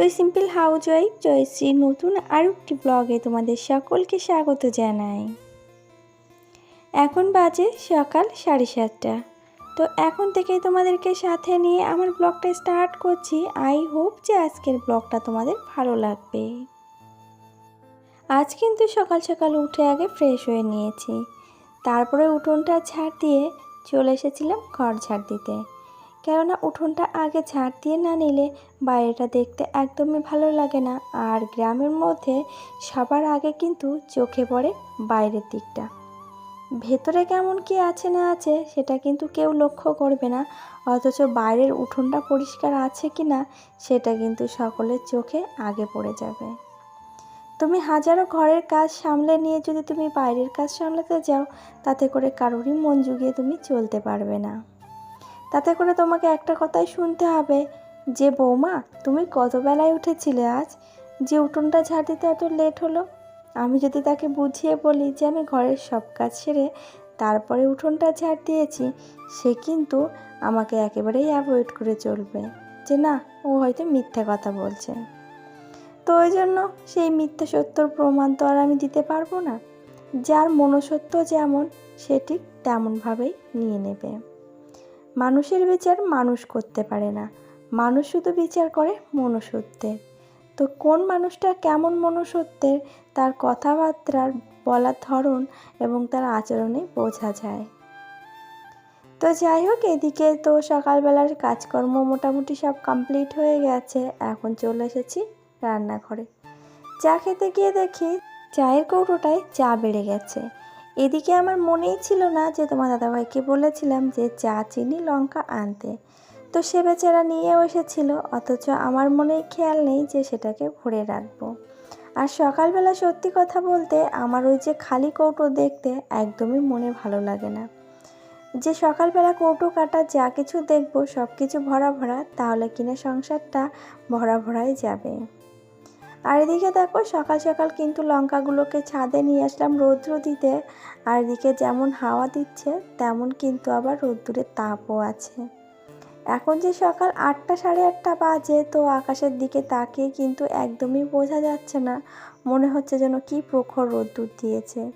তো simple house wife Jayashree নতুন আরও একটি ব্লগে তোমাদের সকলকে স্বাগত জানাই। এখন বাজে সকাল সাড়ে সাতটা। তো এখন থেকেই তোমাদেরকে সাথে নিয়ে আমার ব্লগটা স্টার্ট করছি। আই হোপ যে আজকের ব্লগটা তোমাদের ভালো লাগবে। আজ কিন্তু সকাল সকাল উঠে আগে ফ্রেশ হয়ে নিয়েছি। তারপরে উঠোনটা ঝাড় দিয়ে চলে এসেছিলাম ঘর ঝাড় দিতে। কেননা উঠোনটা আগে ঝাড় দিয়ে না নিলে বাইরেটা দেখতে একদমই ভালো লাগে না। আর গ্রামের মধ্যে সবার আগে কিন্তু চোখে পড়ে বাইরের দিকটা। ভেতরে কেমন কি আছে না আছে সেটা কিন্তু কেউ লক্ষ্য করবে না। অথচ বাইরের উঠোনটা পরিষ্কার আছে কি না সেটা কিন্তু সকলের চোখে আগে পড়ে যাবে। তুমি হাজারো ঘরের কাজ সামলে নিয়ে যদি তুমি বাইরের কাজ সামলাতে যাও, তাতে করে কারোরই মন জুগিয়ে তুমি চলতে পারবে না। তাতে করে তোমাকে একটা কথাই শুনতে হবে। যে বৌমা, তুমি কত বেলায় উঠেছিলে আজ? যে উঠোনটা ঝাড় দিতে এত লেট হলো? আমি যদি তাকে বুঝিয়ে বলি যে আমি ঘরের সব কাজ সেরে তারপরে উঠোনটা ঝাড় দিয়েছি, সে কিন্তু আমাকে একেবারেই অ্যাভয়েড করে চলবে। যে না, ও হয়তো মিথ্যা কথা বলছে। তো ওই জন্য সেই মিথ্যা সত্যর প্রমাণ তো আর আমি দিতে পারব না। যার মনসত্ব যেমন, সে ঠিক তেমনভাবেই নিয়ে নেবে। মানুষের বিচার মানুষ করতে পারে না। মানুষ শুধু বিচার করে মনুষ্যত্বের। তো কোন মানুষটা কেমন মনুষ্যত্বের তার কথাবার্তার বলার ধরন এবং তার আচরণে বোঝা যায়। তো যাই হোক, এদিকে তো সকালবেলার কাজকর্ম মোটামুটি সব কমপ্লিট হয়ে গেছে। এখন চলে এসেছি রান্নাঘরে। চা খেতে গিয়ে দেখি, চায়ের কৌটোটায় চা বেড়ে গেছে। এদিকে আমার মনেই ছিল না যে তোমার দাদাভাইকে বলেছিলাম যে চা, চিনি, লঙ্কা আনতে। তো সে বেচারা নিয়েও এসেছিল, অথচ আমার মনেই খেয়াল নেই যে সেটাকে ভরে রাখব। আর সকালবেলা সত্যি কথা বলতে আমার ওই যে খালি কৌটো দেখতে একদমই মনে ভালো লাগে না। যে সকালবেলা কৌটো কাটা যা কিছু দেখব সব কিছু ভরা ভরা, তাহলে কিনা সংসারটা ভরা ভরাই যাবে। আর এদিকে দেখো, সকাল সকাল কিন্তু লঙ্কাগুলোকে ছাদে নিয়ে আসলাম রৌদ্র দিতে। আর এদিকে যেমন হাওয়া দিচ্ছে, তেমন কিন্তু আবার রোদ্দুরের তাপও আছে। এখন যে সকাল আটটা সাড়ে আটটা বাজে, তো আকাশের দিকে তাকিয়ে কিন্তু একদমই বোঝা যাচ্ছে না। মনে হচ্ছে যেন কি প্রখর রোদ্দুর দিয়েছে।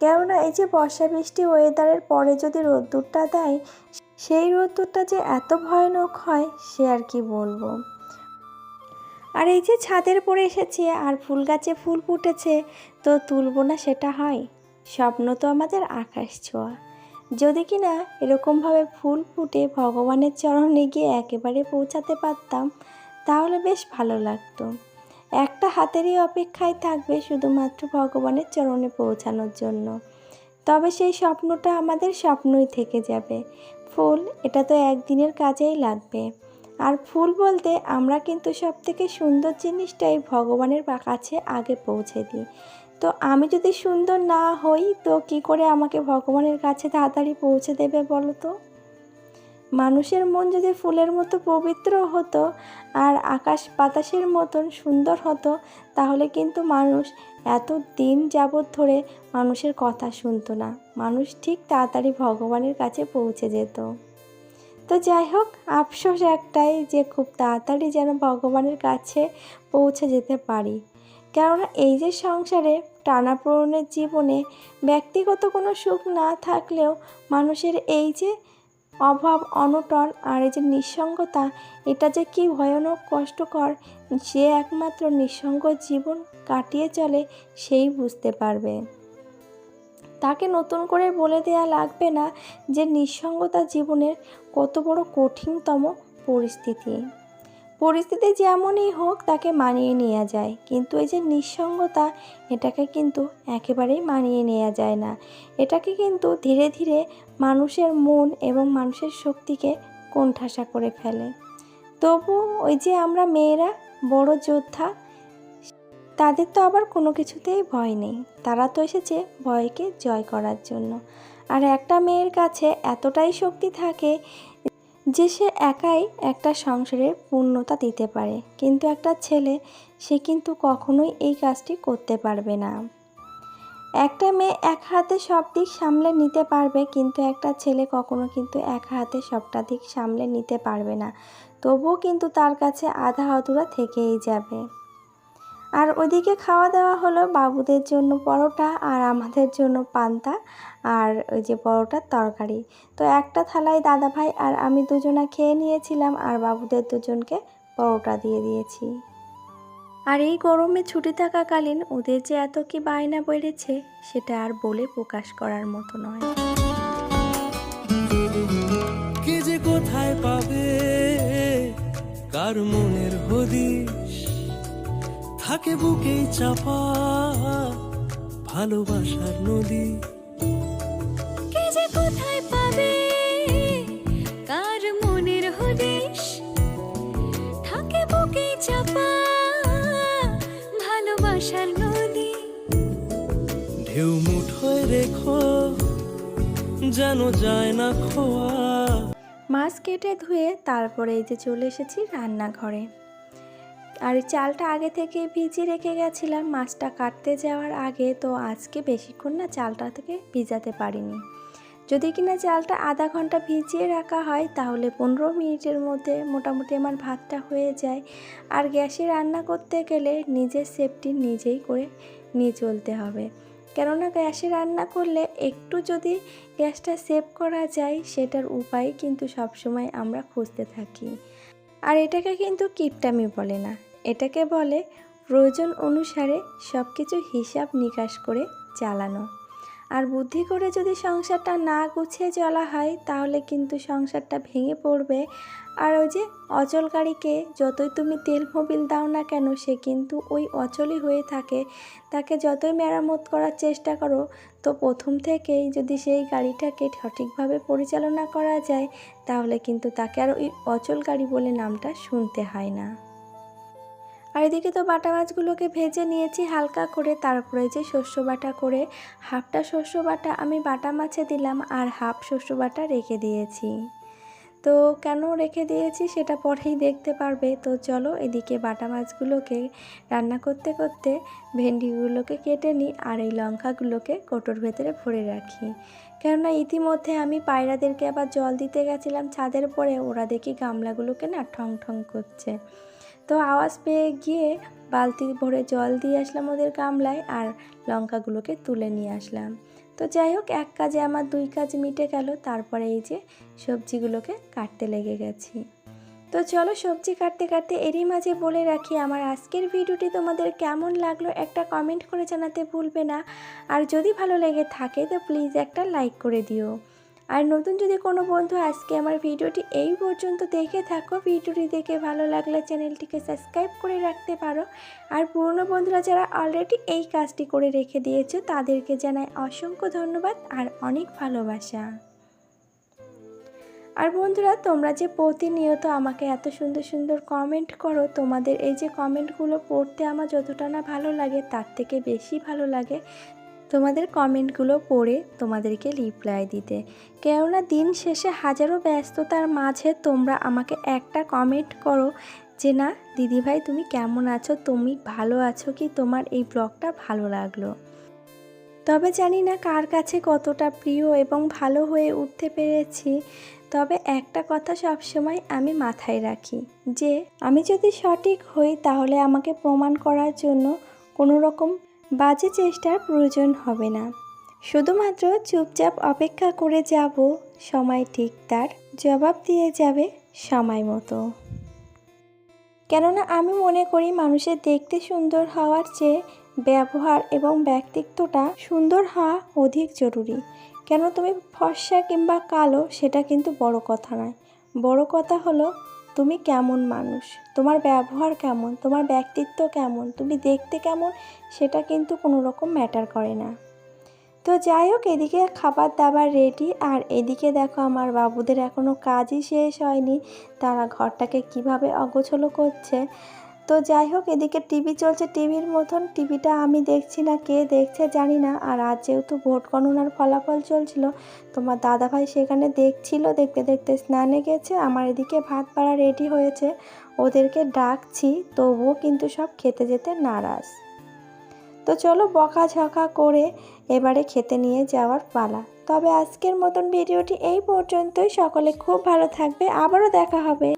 কেননা এই যে বর্ষা বৃষ্টি ওয়েদারের পরে যদি রোদ্দুরটা দেয়, সেই রোদ্দুরটা যে এত ভয়ানক হয়, সে আর কি বলব? আর এই যে ছাদের পরে এসেছে আর ফুল গাছে ফুল ফুটেছে, তো তুলবো না সেটা হয়। স্বপ্ন তো আমাদের আকাশ ছোঁয়া। যদি কি না এরকমভাবে ফুল ফুটে ভগবানের চরণে গিয়ে একেবারে পৌঁছাতে পারতাম, তাহলে বেশ ভালো লাগতো। একটা হাতেরই অপেক্ষায় থাকবে শুধুমাত্র ভগবানের চরণে পৌঁছানোর জন্য। তবে সেই স্বপ্নটা আমাদের স্বপ্নই থেকে যাবে। ফুল, এটা তো একদিনের কাজেই লাগবে। আর ফুল বলতে আমরা কিন্তু সব থেকে সুন্দর জিনিসটাই ভগবানের কাছে আগে পৌঁছে দিই। তো আমি যদি সুন্দর না হই, তো কি করে আমাকে ভগবানের কাছে তাড়াতাড়ি পৌঁছে দেবে বলো তো? মানুষের মন যদি ফুলের মতো পবিত্র হতো আর আকাশ বাতাসের মতন সুন্দর হতো, তাহলে কিন্তু মানুষ এত দিন যাবৎ ধরে মানুষের কথা শুনতো না। মানুষ ঠিক তাড়াতাড়ি ভগবানের কাছে পৌঁছে যেত। তো যাই হোক, আফসোস একটাই যে খুব তাড়াতাড়ি যেন ভগবানের কাছে পৌঁছে যেতে পারি। কেননা এই যে সংসারে টানাপোড়নের জীবনে ব্যক্তিগত কোনো সুখ না থাকলেও মানুষের এই যে অভাব, অনটন আর এই যে নিঃসঙ্গতা, এটা যে কি ভয়ানক, কষ্টকর, যে একমাত্র নিঃসঙ্গ জীবন কাটিয়ে চলে, সেই বুঝতে পারবে। তাকে নতুন করে বলে দেয়া লাগবে না যে নিঃসঙ্গতা জীবনের কত বড় কঠিনতম পরিস্থিতি। পরিস্থিতি যেমনই হোক তাকে মানিয়ে নেওয়া যায়, কিন্তু এই যে নিঃসঙ্গতা, এটাকে কিন্তু একেবারেই মানিয়ে নেওয়া যায় না। এটাকে কিন্তু ধীরে ধীরে মানুষের মন এবং মানুষের শক্তিকে কোণঠাসা করে ফেলে। তবু ওই যে আমরা মেয়েরা, বড় যোদ্ধা তাদের তো আবার কোনো কিছুতেই ভয় নেই। তারা তো এসেছে ভয়কে জয় করার জন্য। আর একটা মেয়ের কাছে এতটাই শক্তি থাকে যে সে একাই একটা সংসারের পূর্ণতা দিতে পারে। কিন্তু একটা ছেলে, সে কিন্তু কখনোই এই কাজটি করতে পারবে না। একটা মেয়ে এক হাতে সব দিক সামলে নিতে পারবে, কিন্তু একটা ছেলে কখনো কিন্তু এক হাতে সবটা দিক সামলে নিতে পারবে না। তবুও কিন্তু তার কাছে আধা আধুরা থেকেই যাবে। আর ওদিকে খাওয়া দাওয়া হলো বাবুদের জন্য পরোটা আর আমাদের জন্য পান্তা আর ওই যে পরোটার তরকারি। তো একটা থালায় দাদা ভাই আর আমি দুজনা খেয়ে নিয়েছিলাম আর বাবুদের দুজনকে পরোটা দিয়ে দিয়েছি। আর এই গরমে ছুটি থাকাকালীন ওদের যে এত কি বায়না বেড়েছে সেটা আর বলে প্রকাশ করার মতো নয়। যে কোথায় পাবে? কার মনের হদিশ? থাকে বুকেই চাপা ভালোবাসার নদী। কে যে কোথায় পাবে? কার মনের হদিশ? থাকে বুকে চাপা ভালোবাসার নদী। ঢেউ মুঠোয় রেখো যেন যায় না খোয়া। মাছ কেটে ধুয়ে তারপরে এই যে চলে এসেছি রান্নাঘরে। আর চালটা আগে থেকে ভিজিয়ে রেখে গেছিলাম। মাছটা কাটতে যাওয়ার আগে তো আজকে বেশিক্ষণ না চালটা থেকে ভিজাতে পারিনি। যদি কিনা চালটা আধা ঘণ্টা ভিজিয়ে রাখা হয়, তাহলে পনেরো মিনিটের মধ্যে মোটামুটি আমার ভাতটা হয়ে যায়। আর গ্যাসে রান্না করতে গেলে নিজের সেফটি নিজেই করে নিয়ে চলতে হবে। কেননা গ্যাসে রান্না করলে একটু যদি গ্যাসটা সেভ করা যায়, সেটার উপায় কিন্তু সবসময় আমরা খুঁজতে থাকি। আর এটাকে কিন্তু কিপটামি বলে না। এটাকে বলে প্রয়োজন অনুসারে সব কিছু হিসাব নিকাশ করে চালানো। আর বুদ্ধি করে যদি সংসারটা না গুছিয়ে চলা হয়, তাহলে কিন্তু সংসারটা ভেঙে পড়বে। আর ওই যে অচল গাড়িকে যতই তুমি তেল মোবিল দাও না কেন, সে কিন্তু ওই অচলই হয়ে থাকে। তাকে যতই মেরামত করার চেষ্টা করো, তো প্রথম থেকেই যদি সেই গাড়িটাকে সঠিকভাবে পরিচালনা করা যায়, তাহলে কিন্তু তাকে আর ওই অচল গাড়ি বলে নামটা শুনতে হয় না। আর এদিকে তো বাটা মাছগুলোকে ভেজে নিয়েছি হালকা করে, তারপরে যে শস্য বাটা করে, হাফটা শস্য বাটা আমি বাটা মাছে দিলাম আর হাফ শস্য বাটা রেখে দিয়েছি। তো কেন রেখে দিয়েছি সেটা পরেই দেখতে পারবে। তো চলো এদিকে বাটা মাছগুলোকে রান্না করতে করতে ভেন্ডিগুলোকে কেটে নিই আর এই লঙ্কাগুলোকে কোটোর ভেতরে ভরে রাখি। কেননা ইতিমধ্যে আমি পায়রাদেরকে আবার জল দিতে গেছিলাম ছাদের পরে, ওরা দেখি গামলাগুলোকে না ঠং ঠং করছে। তো আওয়াজ পেয়ে গিয়ে বালতি ভরে জল দিয়ে আসলাম ওদের গামলায় আর লঙ্কাগুলোকে তুলে নিয়ে আসলাম। তো যাই হোক, এক কাজে আমার দুই কাজ মিটে গেল, তারপরে এই যে সবজিগুলোকে কাটতে লেগে গেছি। তো চলো সবজি কাটতে কাটতে এরই মাঝে বলে রাখি, আমার আজকের ভিডিওটি তোমাদের কেমন লাগল একটা কমেন্ট করে জানাতে ভুলবে না। আর যদি ভালো লেগে থাকে, তো প্লিজ একটা লাইক করে দিও। আর নতুন যদি কোনো বন্ধু আজকে আমার ভিডিওটি এই পর্যন্ত দেখে থাকো, ভিডিওটি দেখে ভালো লাগলে চ্যানেলটিকে সাবস্ক্রাইব করে রাখতে পারো। আর পুরনো বন্ধুরা যারা অলরেডি এই কাজটি করে রেখে দিয়েছ, তাদেরকে জানাই অসংখ্য ধন্যবাদ আর অনেক ভালোবাসা। আর বন্ধুরা, তোমরা যে প্রতিনিয়ত আমাকে এত সুন্দর সুন্দর কমেন্ট করো, তোমাদের এই যে কমেন্টগুলো পড়তে আমার যতটা না ভালো লাগে, তার থেকে বেশি ভালো লাগে। তোমাদের কমেন্টগুলো পড়ে তোমাদেরকে রিপ্লাই দিতে। কেননা দিন শেষে হাজারো ব্যস্ততার মাঝে তোমরা আমাকে একটা কমেন্ট করো যে, না, দিদিভাই, তুমি কেমন আছো? তুমি ভালো আছো কি? তোমার এই ব্লগটা ভালো লাগল? তবে জানি না কার কাছে কতটা প্রিয় এবং ভালো হয়ে উঠতে পেরেছি। তবে একটা কথা সবসময় আমি মাথায় রাখি যে, আমি যদি সঠিক হই তাহলে আমাকে প্রমাণ করার জন্য কোনো রকম বাজে চেষ্টার প্রয়োজন হবে না। শুধুমাত্র চুপচাপ অপেক্ষা করে যাব, সময় ঠিক তার জবাব দিয়ে যাবে সময় মতো। কেননা আমি মনে করি মানুষের দেখতে সুন্দর হওয়ার চেয়ে ব্যবহার এবং ব্যক্তিত্বটা সুন্দর হওয়া অধিক জরুরি। কেন তুমি ফর্সা কিংবা কালো, সেটা কিন্তু বড় কথা নয়। বড় কথা হলো তুমি কেমন মানুষ? তোমার ব্যবহার কেমন? তোমার ব্যক্তিত্ব কেমন? তুমি দেখতে কেমন? সেটা কিন্তু কোনো রকম ম্যাটার করে না। তো যাই হোক, এদিকে খাবার দাবার রেডি আর এদিকে দেখো আমার বাবুদের এখনও কাজই শেষ হয়নি। তারা ঘরটাকে কীভাবে অগোছলো করছে তো যাই হোক, এদিকে টিভি চলছে। টিভির মতন টিভিটা আমি দেখছি না, কে দেখছে জানি না। আর আজ যেহেতু ভোট গণনার ফলাফল চলছিল, তোমার দাদাভাই সেখানে দেখছিল, দেখতে দেখতে স্নানে গেছে। আমার এদিকে ভাত বাড়া রেডি হয়েছে। ওদেরকে ডাকছি, তবুও কিন্তু সব খেতে যেতে নারাজ। তো চলো বকাঝকা করে এবারে খেতে নিয়ে যাওয়ার পালা। তবে আজকের মতন ভিডিওটি এই পর্যন্তই। সকলে খুব ভালো থাকবে। আবারও দেখা হবে।